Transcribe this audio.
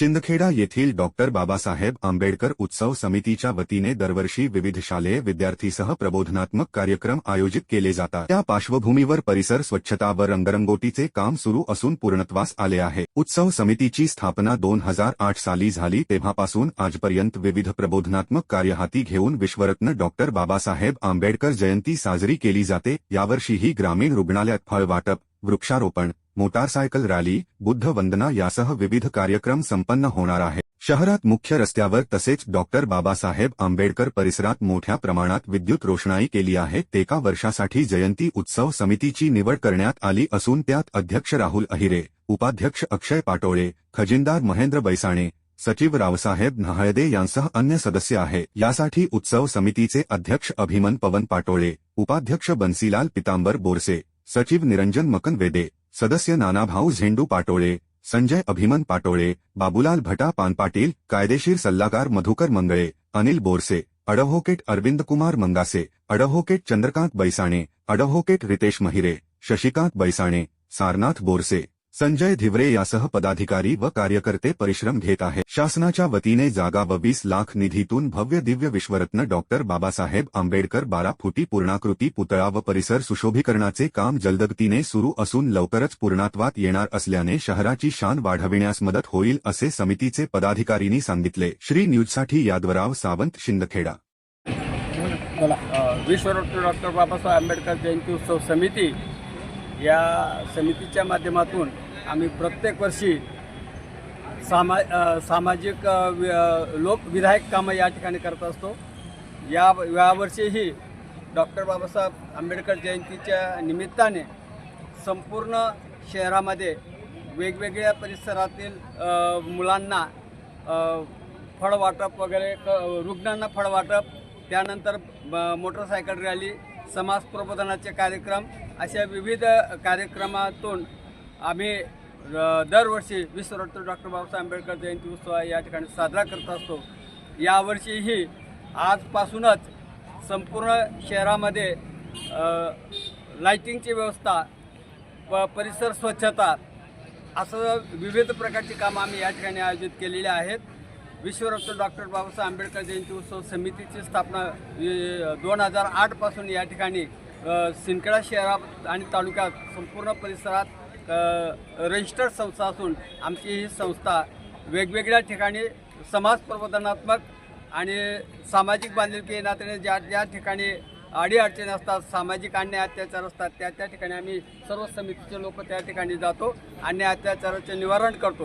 शिंदखेडा येथील डॉक्टर बाबासाहेब आंबेडकर उत्सव समितीच्या वतीने दरवर्षी विविध शालेय विद्यार्थीसह प्रबोधनात्मक कार्यक्रम आयोजित केले जातात. त्या पार्श्वभूमीवर परिसर स्वच्छता व रंगरंगोटीचे काम सुरू असून पूर्णत्वास आले आहे. उत्सव समितीची स्थापना दोन हजार आठ साली झाली तेव्हापासून आजपर्यंत विविध प्रबोधनात्मक कार्य हाती घेऊन विश्वरत्न डॉक्टर बाबासाहेब आंबेडकर जयंती साजरी केली जाते. यावर्षीही ग्रामीण रुग्णालयात फळ वाटप वृक्षारोपण मोटारसायकल रॅली बुद्ध वंदना यासह विविध कार्यक्रम संपन्न होणार आहे. शहरात मुख्य रस्त्यावर तसेच डॉक्टर बाबासाहेब आंबेडकर परिसरात मोठ्या प्रमाणात विद्युत रोषणाई केली आहे. एका वर्षासाठी जयंती उत्सव समितीची निवड करण्यात आली असून त्यात अध्यक्ष राहुल अहिरे उपाध्यक्ष अक्षय पाटोळे खजिनदार महेंद्र बैसाणे सचिव रावसाहेब न्हाळदे यांसह अन्य सदस्य आहे. यासाठी उत्सव समितीचे अध्यक्ष अभिमन पवन पाटोळे उपाध्यक्ष बन्सीलाल पितांबर बोरसे सचिव निरंजन मकनवेदे सदस्य नानाभाऊ झेंडू पाटोळे संजय अभिमन पाटोळे बाबूलाल भटा पानपाटील कायदेशीर सल्लागार मधुकर मंगळे अनिल बोरसे अडव्होकेट अरविंद कुमार मंगासे अडव्होकेट चंद्रकांत बैसाणे अडव्होकेट रितेश महिरे शशिकांत बैसाणे सारनाथ बोरसे Sanjay Dhivare यासह पदाधिकारी व कार्यकर्ते परिश्रम घेत आहेत. शासनाच्या वतीने जागा व वीस लाख निधीतून भव्य दिव्य विश्वरत्न डॉक्टर बाबासाहेब आंबेडकर बारा फुटी पूर्णाकृती पुतळा व परिसर सुशोभीकरणाचे काम जलदगतीने सुरू असून लवकरच पूर्णात्वात येणार असल्याने शहराची शान वाढविण्यास मदत होईल असे समितीचे पदाधिकारींनी सांगितले. श्री न्यूजसाठी यादवराव सावंत शिंदखेडा. विश्वरत्न डॉक्टर बाबासाहेब आंबेडकर जयंती उत्सव समिती या समितीच्या माध्यमातून आम्ही प्रत्येक वर्षी सामा सामाजिक वि- लोक विधायक कामं या ठिकाणी करत असतो. या यावर्षीही डॉक्टर बाबासाहेब आंबेडकर जयंतीच्या निमित्ताने संपूर्ण शहरामध्ये वेगवेगळ्या परिसरातील मुलांना फळवाटप वगैरे क रुग्णांना फळवाटप त्यानंतर मोटरसायकल रॅली समाज प्रबोधनाचे कार्यक्रम अशा विविध कार्यक्रमातून आम्ही दरवर्षी विश्वरत्न डॉक्टर बाबासाहेब आंबेडकर जयंती उत्सव या ठिकाणी साजरा करत असतो. यावर्षीही आजपासूनच संपूर्ण शहरामध्ये लाईटिंगची व्यवस्था प परिसर स्वच्छता असं विविध प्रकारची कामं आम्ही या ठिकाणी आयोजित केलेली आहेत. विश्वरत्न डॉक्टर बाबासाहेब आंबेडकर जयंती उत्सव समितीची स्थापना दोन हजार आठपासून या ठिकाणी सिंकडा सिंदखेडा शहरात आणि तालुक्यात संपूर्ण परिसरात रजिस्टर्ड संस्था असून आमची ही संस्था वेगवेगळ्या ठिकाणी समाज प्रबोधनात्मक आणि सामाजिक बांधिलकी नात्याने ज्या ज्या ठिकाणी अडीअडचणी असतात सामाजिक अन्याय अत्याचार असतात त्या त्या ठिकाणी आम्ही सर्व समितीचे लोक त्या ठिकाणी जातो अन्याय अत्याचाराचे निवारण करतो.